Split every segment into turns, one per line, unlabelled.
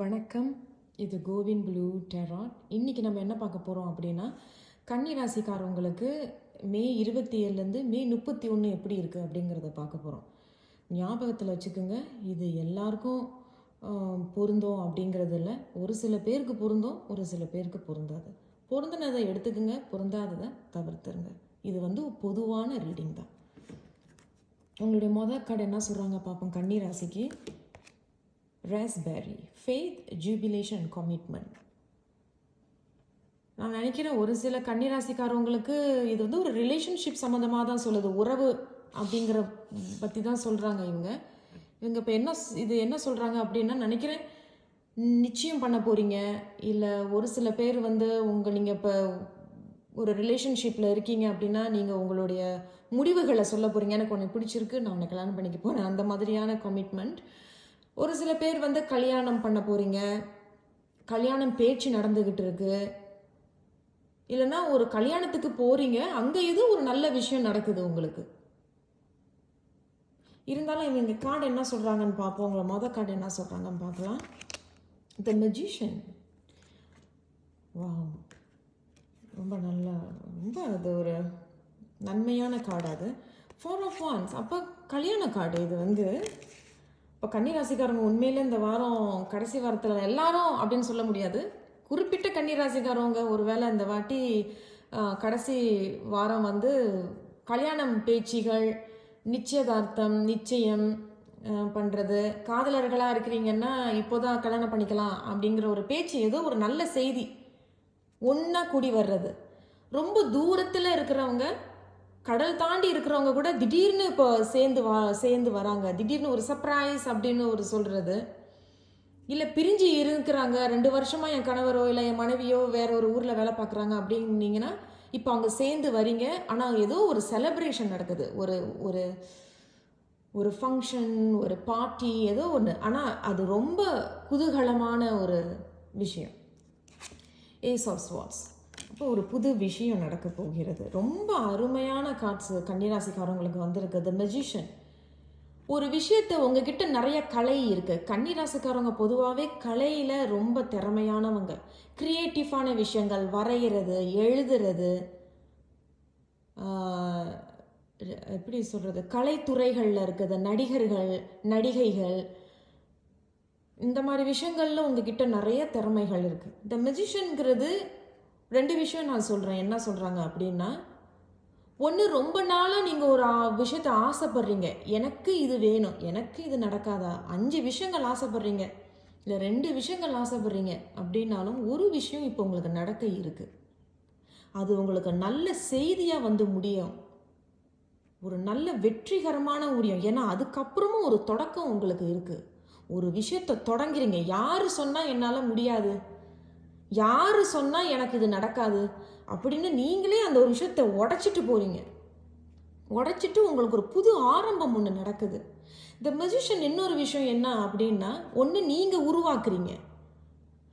வணக்கம். இது CoWIN blue tarot. இன்றைக்கி நம்ம என்ன பார்க்க போகிறோம் அப்படின்னா கன்னி ராசிக்காரவங்களுக்கு மே இருபத்தி ஏழுலேருந்து மே முப்பத்தி ஒன்று எப்படி இருக்குது அப்படிங்கிறத பார்க்க போகிறோம் ஞாபகத்தில் வச்சுக்கோங்க இது எல்லாருக்கும் பொருந்தோம் பொருந்தும் அப்படிங்கிறது இல்லை ஒரு சில பேருக்கு பொருந்தும் ஒரு சில பேருக்கு பொருந்தாது. பொருந்தினதை எடுத்துக்கோங்க பொருந்தாததை தவிர்த்துருங்க. இது வந்து பொதுவான ரீடிங் தான். உங்களுடைய மொதல் கடை என்ன சொல்கிறாங்க பார்ப்போம் கன்னி ராசிக்கு ராஸ்பெரி ஃபெய்த் ஜூபிலேஷன் கமிட்மெண்ட் நான் நினைக்கிறேன் ஒரு சில கன்னிராசிக்காரவங்களுக்கு இது வந்து ஒரு ரிலேஷன்ஷிப் சம்மந்தமாக தான் சொல்லுது. உறவு அப்படிங்கிற பற்றி தான் சொல்கிறாங்க இவங்க. இவங்க இப்போ என்ன இது என்ன சொல்கிறாங்க அப்படின்னா நினைக்கிறேன் நிச்சயம் பண்ண போகிறீங்க இல்லை ஒரு சில பேர் வந்து உங்கள் நீங்கள் இப்போ ஒரு ரிலேஷன்ஷிப்பில் இருக்கீங்க அப்படின்னா நீங்கள் உங்களுடைய முடிவுகளை சொல்ல போகிறீங்க எனக்கு உனக்கு பிடிச்சிருக்கு நான் உன்னை கல்யாணம் பண்ணிக்க போகிறேன் அந்த மாதிரியான கமிட்மெண்ட் ஒரு சில பேர் வந்து கல்யாணம் பண்ண போகிறீங்க கல்யாணம் பேச்சு நடந்துக்கிட்டு இருக்கு. இல்லைன்னா ஒரு கல்யாணத்துக்கு போகிறீங்க அங்கே இது ஒரு நல்ல விஷயம் நடக்குது உங்களுக்கு. இருந்தாலும் இவங்க கார்டு என்ன சொல்கிறாங்கன்னு பார்ப்போம். உங்களை மொதல் கார்டு என்ன சொல்கிறாங்கன்னு பார்க்கலாம். த மெஜிஷியன் வா ரொம்ப நல்ல ரொம்ப அது ஒரு நன்மையான கார்டு அது. ஃபோர் ஆஃப் ஒன்ஸ் அப்போ கல்யாண கார்டு இது வந்து இப்போ கன்னிராசிக்காரங்க உண்மையிலே இந்த வாரம் கடைசி வாரத்தில் எல்லாரும் அப்படின்னு சொல்ல முடியாது. குறிப்பிட்ட கன்னிராசிக்காரவங்க ஒருவேளை இந்த வாட்டி கடைசி வாரம் வந்து கல்யாணம் பேச்சுகள் நிச்சயதார்த்தம் நிச்சயம் பண்ணுறது காதலர்களாக இருக்கிறீங்கன்னா இப்போதான் கல்யாணம் பண்ணிக்கலாம் அப்படிங்கிற ஒரு பேச்சு ஏதோ ஒரு நல்ல செய்தி ஒன்றா கூடி வர்றது. ரொம்ப தூரத்தில் இருக்கிறவங்க கடல் தாண்டி இருக்கிறவங்க கூட திடீர்னு இப்போ சேர்ந்து வா சேர்ந்து வராங்க. திடீர்னு ஒரு சர்ப்ரைஸ் அப்படின்னு ஒரு சொல்கிறது இல்லை பிரிஞ்சு இருக்கிறாங்க. ரெண்டு வருஷமாக என் கணவரோ இல்லை என் மனைவியோ வேற ஒரு ஊரில் வேலை பார்க்குறாங்க அப்படின்னீங்கன்னா இப்போ அவங்க சேர்ந்து வரீங்க. ஆனால் ஏதோ ஒரு செலப்ரேஷன் நடக்குது. ஒரு ஒரு ஒரு ஃபங்க்ஷன் ஒரு பார்ட்டி ஏதோ ஒன்று ஆனால் அது ரொம்ப குதூகலமான ஒரு விஷயம். ஏஸ் ஆஃப் ஸ்வாட்ஸ் இப்போ ஒரு புது விஷயம் நடக்க போகிறது. ரொம்ப அருமையான கார்ட்ஸ் கன்னிராசிக்காரங்களுக்கு வந்திருக்கு. த மெஜிஷியன் ஒரு விஷயத்தை உங்ககிட்ட நிறைய கலை இருக்கு. கன்னிராசிக்காரங்க பொதுவாகவே கலையில ரொம்ப திறமையானவங்க. கிரியேட்டிவான விஷயங்கள் வரைகிறது எழுதுறது எப்படி சொல்றது? கலைத்துறைகளில் இருக்குது. நடிகர்கள் நடிகைகள். இந்த மாதிரி விஷயங்கள்ல உங்ககிட்ட நிறைய திறமைகள் இருக்கு. இந்த மெஜிஷியன்கிறது ரெண்டு விஷயம் நான் சொல்கிறேன் என்ன சொல்கிறாங்க அப்படின்னா ஒன்று ரொம்ப நாளாக நீங்கள் ஒரு ஆ- விஷயத்தை ஆசைப்படுறீங்க. எனக்கு இது வேணும். எனக்கு இது நடக்காதா? அஞ்சு விஷயங்கள் ஆசைப்படுறீங்க. இல்லை ரெண்டு விஷயங்கள் ஆசைப்படுறீங்க அப்படின்னாலும் ஒரு விஷயம் இப்போ உங்களுக்கு நடக்க இருக்கு. அது உங்களுக்கு நல்ல செய்தியாக வந்து முடியும். ஒரு நல்ல வெற்றிகரமான முடியும் ஏன்னா அதுக்கப்புறமும் ஒரு தொடக்கம் உங்களுக்கு இருக்குது ஒரு விஷயத்தை தொடங்குறீங்க. யார் சொன்னால் என்னால் முடியாது? யார் சொன்னால் எனக்கு இது நடக்காது? அப்படின்னு நீங்களே அந்த ஒரு விஷயத்தை உடைச்சிட்டு போறீங்க. உடச்சிட்டு உங்களுக்கு ஒரு புது ஆரம்பம் ஒன்று நடக்குது. இந்த மெஜிஷியன் இன்னொரு விஷயம் என்ன அப்படின்னா ஒன்று நீங்கள் உருவாக்குறீங்க.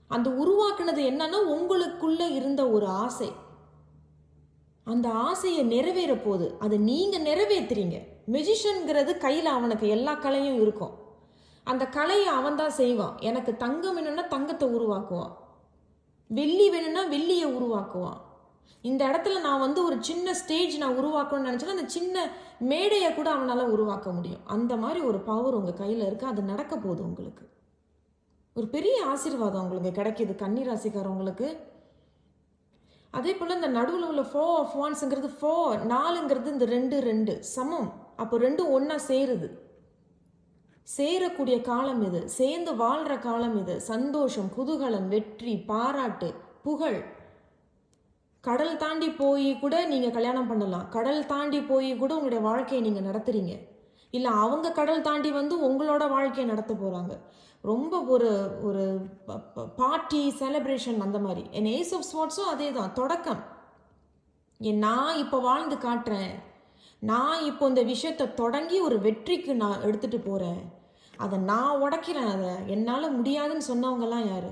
அந்த உருவாக்குனது என்னன்னா உங்களுக்குள்ளே இருந்த ஒரு ஆசை. அந்த ஆசையை நிறைவேற போகுது அதை நீங்கள் நிறைவேத்துறீங்க. மெஜிஷியன்கிறது கையில் அவனுக்கு எல்லா கலையும் இருக்கும். அந்த கலையை அவன் தான் செய்வான். எனக்கு தங்கம் என்னென்னா தங்கத்தை உருவாக்குவான். வெள்ளி வேணும்னா வெள்ளியை உருவாக்குவான். இந்த இடத்துல நான் வந்து ஒரு சின்ன ஸ்டேஜ் நான் உருவாக்கணும்னு நினச்சேன்னா அந்த சின்ன மேடையை கூட அவனால் உருவாக்க முடியும். அந்த மாதிரி ஒரு பவர் உங்கள் கையில் இருக்குது அது நடக்க போகுது உங்களுக்கு. ஒரு பெரிய ஆசீர்வாதம் உங்களுக்கு கிடைக்கிது கன்னிராசிக்காரவங்களுக்கு. அதே போல் இந்த நடுவில் உள்ள ஃபோ ஆஃப் ஒன்ஸுங்கிறது ஃபோ நாலுங்கிறது இந்த ரெண்டு ரெண்டு சமம். அப்போ ரெண்டும் ஒன்றா சேருது. சேரக்கூடிய காலம் இது. சேர்ந்து வாழ்கிற காலம் இது. சந்தோஷம் குதூகலம் வெற்றி பாராட்டு புகழ். கடல் தாண்டி போய் கூட நீங்கள் கல்யாணம் பண்ணலாம். கடல் தாண்டி போய் கூட உங்களுடைய வாழ்க்கையை நீங்கள் நடத்துகிறீங்க இல்லை அவங்க கடல் தாண்டி வந்து உங்களோட வாழ்க்கையை நடத்த போகிறாங்க ரொம்ப ஒரு ஒரு பார்ட்டி செலிப்ரேஷன் அந்த மாதிரி. என் ஏஸ் ஆஃப் ஸ்வாட்ஸும் அதே தான் தொடக்கம். என் நான் இப்போ வாழ்ந்து காட்டுறேன். நான் இப்போ இந்த விஷயத்தை தொடங்கி ஒரு வெற்றிக்கு நான் எடுத்துட்டு போகிறேன் அதை நான் உடைக்கிறேன். அதை என்னால் முடியாதுன்னு சொன்னவங்கலாம் யார்?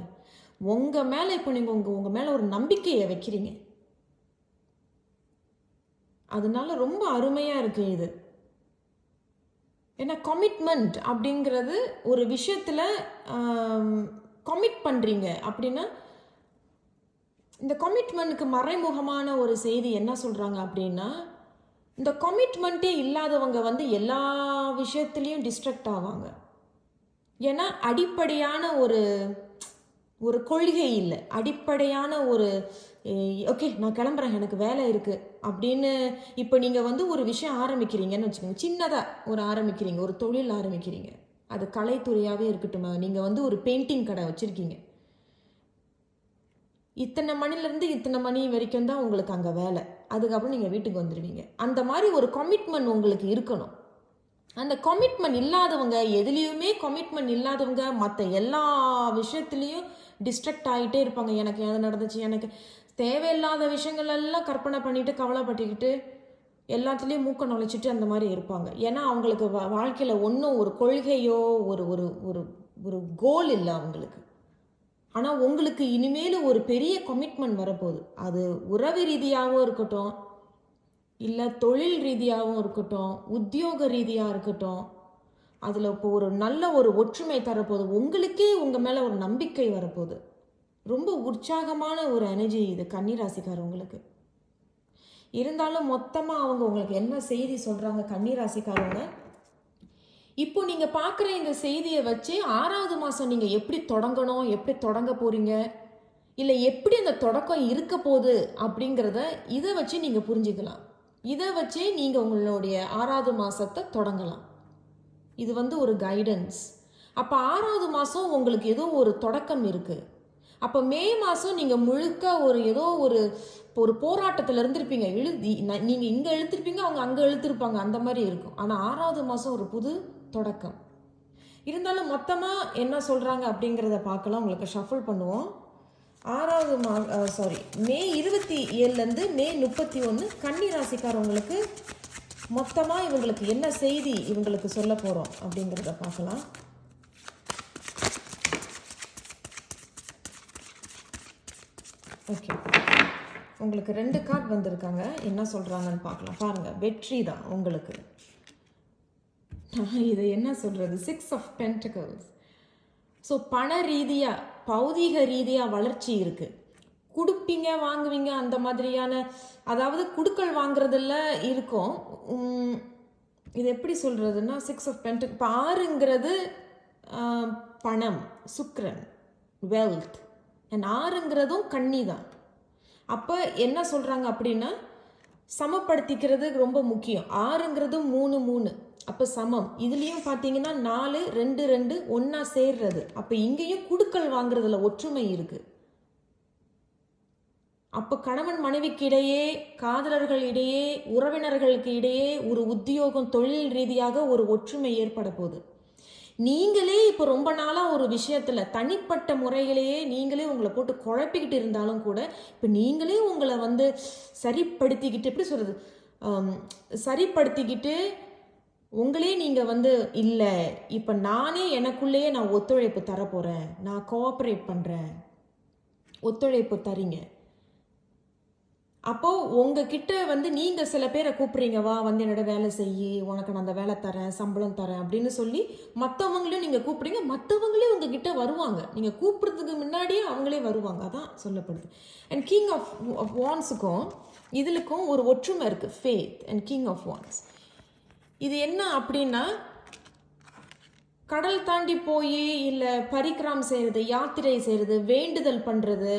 உங்கள் மேலே இப்போ நீங்கள் உங்கள் உங்கள் மேலே ஒரு நம்பிக்கையை வைக்கிறீங்க. அதனால ரொம்ப அருமையாக இருக்கு இது. ஏன்னா கமிட்மெண்ட் அப்படிங்கிறது ஒரு விஷயத்தில் கமிட் பண்ணுறீங்க அப்படின்னா இந்த கமிட்மெண்ட்டுக்கு மறைமுகமான ஒரு செய்தி என்ன சொல்கிறாங்க அப்படின்னா இந்த கமிட்மெண்ட்டே இல்லாதவங்க வந்து எல்லா விஷயத்துலேயும் டிஸ்ட்ரக்ட் ஆவாங்க. ஏன்னா அடிப்படையான ஒரு ஒரு கொள்கை இல்லை. அடிப்படையான ஒரு ஓகே நான் கிளம்புறேன். எனக்கு வேலை இருக்குது அப்படின்னு இப்போ நீங்கள் வந்து ஒரு விஷயம் ஆரம்பிக்கிறீங்கன்னு வச்சுக்கோங்க. சின்னதாக ஒரு ஆரம்பிக்கிறீங்க. ஒரு தொழில் ஆரம்பிக்கிறீங்க. அது கலைத்துறையாகவே இருக்கட்டும். நீங்கள் வந்து ஒரு பெயிண்டிங் கடை வச்சுருக்கீங்க. இத்தனை மணிலேருந்து இத்தனை மணி வரைக்கும் தான் உங்களுக்கு அங்கே வேலை. அதுக்கப்புறம் நீங்கள் வீட்டுக்கு வந்துடுவீங்க அந்த மாதிரி ஒரு கமிட்மெண்ட் உங்களுக்கு இருக்கணும். அந்த கமிட்மெண்ட் இல்லாதவங்க எதுலேயுமே கமிட்மெண்ட் இல்லாதவங்க மற்ற எல்லா விஷயத்துலேயும் டிஸ்ட்ரக்ட் ஆகிட்டே இருப்பாங்க. எனக்கு எது நடந்துச்சு? எனக்கு தேவையில்லாத விஷயங்கள் எல்லாம் கற்பனை பண்ணிட்டு கவலைப்பட்டுக்கிட்டு எல்லாத்துலேயும் மூக்க நுழைச்சிட்டு அந்த மாதிரி இருப்பாங்க. ஏன்னா அவங்களுக்கு வா வாழ்க்கையில் ஒன்றும் ஒரு கொள்கையோ ஒரு ஒரு ஒரு ஒரு கோல் இல்லை அவங்களுக்கு. ஆனால் உங்களுக்கு இனிமேல் ஒரு பெரிய கமிட்மெண்ட் வரப்போகுது. அது உறவு ரீதியாகவும் இருக்கட்டும் இல்லை தொழில் ரீதியாகவும் இருக்கட்டும் உத்தியோக ரீதியாக இருக்கட்டும் அதில் இப்போ ஒரு நல்ல ஒரு ஒற்றுமை தரப்போகுது. உங்களுக்கே உங்கள் மேலே ஒரு நம்பிக்கை வரப்போகுது. ரொம்ப உற்சாகமான ஒரு எனர்ஜி இது கன்னிராசிக்காரவங்களுக்கு இருந்தாலும் மொத்தமாக அவங்க உங்களுக்கு என்ன செய்தி சொல்கிறாங்க கன்னிராசிக்காரவங்க இப்போ நீங்கள் பார்க்குற இந்த செய்தியை வச்சு ஆறாவது மாதம் நீங்கள் எப்படி தொடங்கணும் எப்படி தொடங்க போகிறீங்க இல்லை எப்படி அந்த தொடக்கம் இருக்க போகுது அப்படிங்கிறத இதை வச்சு நீங்கள் புரிஞ்சுக்கலாம். இதை வச்சே நீங்கள் உங்களுடைய ஆறாவது மாதத்தை தொடங்கலாம். இது வந்து ஒரு கைடன்ஸ் அப்போ ஆறாவது மாதம் உங்களுக்கு ஏதோ ஒரு தொடக்கம் இருக்குது அப்போ மே மாதம் நீங்கள் முழுக்க ஒரு ஏதோ ஒரு இப்போ ஒரு போராட்டத்தில் இருந்திருப்பீங்க. இழு நீங்கள் இங்கே எழுத்திருப்பீங்க அவங்க அங்கே எழுத்திருப்பாங்க. அந்த மாதிரி இருக்கும். ஆனால் ஆறாவது மாதம் ஒரு புது தொடக்கம். இருந்தாலும் மொத்தமாக என்ன சொல்கிறாங்க அப்படிங்கிறத பார்க்கலாம். உங்களுக்கு ஷஃபிள் பண்ணுவோம். ஆறாவது மா சாரி மே இருபத்தி ஏழுலேருந்து மே முப்பத்தி ஒன்று கன்னி ராசிக்காரவங்களுக்கு மொத்தமாக இவங்களுக்கு என்ன செய்தி இவங்களுக்கு சொல்ல போகிறோம் அப்படிங்கிறத பார்க்கலாம். ஓகே. உங்களுக்கு ரெண்டு கார்டு வந்திருக்காங்க. என்ன சொல்கிறாங்கன்னு பார்க்கலாம். பாருங்கள் வெற்றி தான் உங்களுக்கு. நான் இதை என்ன சொல்கிறது சிக்ஸ் ஆஃப் பென்டிகல்ஸ் ஸோ பண ரீதியாக பௌதீக ரீதியாக வளர்ச்சி இருக்குது கொடுப்பீங்க வாங்குவீங்க அந்த மாதிரியான அதாவது குடுக்கல் வாங்குறதுல இருக்கும். இது எப்படி சொல்கிறதுன்னா சிக்ஸ் ஆஃப் பென்ட் இப்போ ஆறுங்கிறது பணம் சுக்ரன் வெல்த் அண்ட் ஆறுங்கிறதும் கன்னி தான். அப்போ என்ன சொல்கிறாங்க அப்படின்னா சமப்படுத்திக்கிறது ரொம்ப முக்கியம். ஆறுங்கிறது மூணு மூணு. அப்போ சமம். இதுலேயும் பார்த்தீங்கன்னா நாலு ரெண்டு ரெண்டு ஒன்றா சேர்றது. அப்போ இங்கேயும் குடுக்கல் வாங்குறதுல ஒற்றுமை இருக்குது அப்போ கணவன் மனைவிக்கு இடையே காதலர்கள் இடையே உறவினர்களுக்கு இடையே ஒரு உத்தியோகம் தொழில் ரீதியாக ஒரு ஒற்றுமை ஏற்பட போகுது. நீங்களே இப்போ ரொம்ப நாளாக ஒரு விஷயத்தில் தனிப்பட்ட முறையிலேயே நீங்களே உங்களை போட்டு குழப்பிக்கிட்டு இருந்தாலும் கூட இப்போ நீங்களே உங்களை வந்து சரிப்படுத்திக்கிட்டு எப்படி சொல்கிறது சரிப்படுத்திக்கிட்டு உங்களே நீங்கள் வந்து இல்லை இப்போ நானே எனக்குள்ளேயே நான் ஒத்துழைப்பு தரப்போகிறேன் நான் கோஆப்ரேட் பண்ணுறேன் ஒத்துழைப்பு தரீங்க. அப்போ உங்ககிட்ட வந்து நீங்க சில பேரை கூப்பிடுறீங்க வா வந்து என்னோட வேலை செய்யி உனக்கு நான் அந்த வேலை தரேன் சம்பளம் தரேன் அப்படின்னு சொல்லி மற்றவங்களையும் நீங்க கூப்பிடுறீங்க மற்றவங்களே உங்ககிட்ட வருவாங்க. நீங்க கூப்பிடுறதுக்கு முன்னாடியே அவங்களே வருவாங்க. அதான் சொல்லப்படுது. அண்ட் கிங் ஆஃப் ஆஃப் வான்ஸுக்கும் இதுலுக்கும் ஒரு ஒற்றுமை இருக்கு. Faith and king of wands இது என்ன அப்படின்னா கடல் தாண்டி போய் இல்லை பரிக்ராம் செய்கிறது யாத்திரை செய்கிறது வேண்டுதல் பண்ணுறது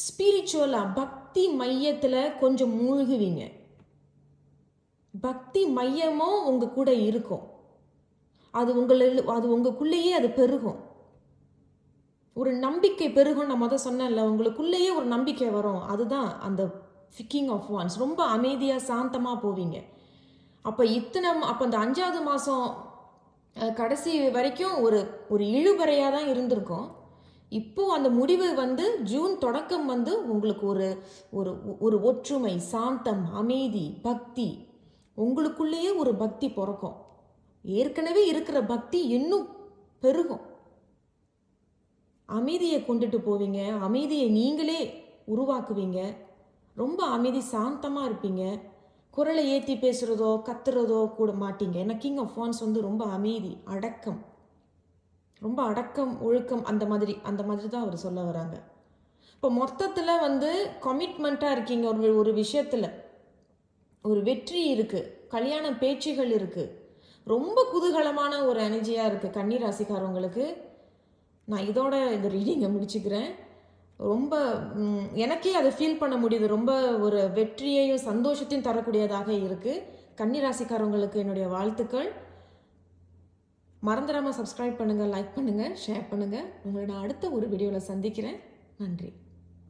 ஸ்பிரிச்சுவலாக பக்தி மையத்தில் கொஞ்சம் மூழ்குவீங்க. பக்தி மையமும் உங்கள் கூட இருக்கும். அது உங்களில் அது உங்களுக்குள்ளேயே அது பெருகும். ஒரு நம்பிக்கை பெருகும் நான் முதல் சொன்னேன்ல உங்களுக்குள்ளேயே ஒரு நம்பிக்கை வரும். அதுதான் அந்த ஃபிக்கிங் ஆஃப் ஒன்ஸ் ரொம்ப அமைதியாக சாந்தமாக போவீங்க. அப்போ இத்தனை அப்போ அந்த அஞ்சாவது மாதம் கடைசி வரைக்கும் ஒரு ஒரு இழுபறையாக தான் இருந்திருக்கும். இப்போது அந்த முடிவு வந்து ஜூன் தொடக்கம் வந்து உங்களுக்கு ஒரு ஒரு ஒரு ஒற்றுமை சாந்தம் அமைதி பக்தி. உங்களுக்குள்ளேயே ஒரு பக்தி பிறக்கும். ஏற்கனவே இருக்கிற பக்தி இன்னும் பெருகும். அமைதியை கொண்டுட்டு போவீங்க அமைதியை நீங்களே உருவாக்குவீங்க. ரொம்ப அமைதி சாந்தமாக இருப்பீங்க. குரலை ஏற்றி பேசுகிறதோ கத்துறதோ கூட மாட்டீங்க. ஏன்னா கிங் ஆஃப் ஃபான்ஸ் வந்து ரொம்ப அமைதி அடக்கம். ரொம்ப அடக்கம் ஒழுக்கம் அந்த மாதிரி அந்த மாதிரி தான் அவர் சொல்ல வராங்க. இப்போ மொத்தத்தில் வந்து கமிட்மெண்ட்டாக இருக்கீங்க ஒரு ஒரு விஷயத்தில். ஒரு வெற்றி இருக்குது கல்யாண பேச்சுகள் இருக்குது ரொம்ப குதூகலமான ஒரு எனர்ஜியாக இருக்குது கன்னி ராசிக்காரவங்களுக்கு நான் இதோட இந்த ரீடிங்கை முடிச்சுக்கிறேன். ரொம்ப எனக்கே அதை ஃபீல் பண்ண முடியுது. ரொம்ப ஒரு வெற்றியையும் சந்தோஷத்தையும் தரக்கூடியதாக இருக்குது கன்னி ராசிக்காரவங்களுக்கு என்னுடைய வாழ்த்துக்கள். மறந்துடாமல் சப்ஸ்கிரைப் பண்ணுங்கள் லைக் பண்ணுங்கள் ஷேர் பண்ணுங்கள் உங்களை நான் அடுத்த ஒரு வீடியோவில் சந்திக்கிறேன். நன்றி.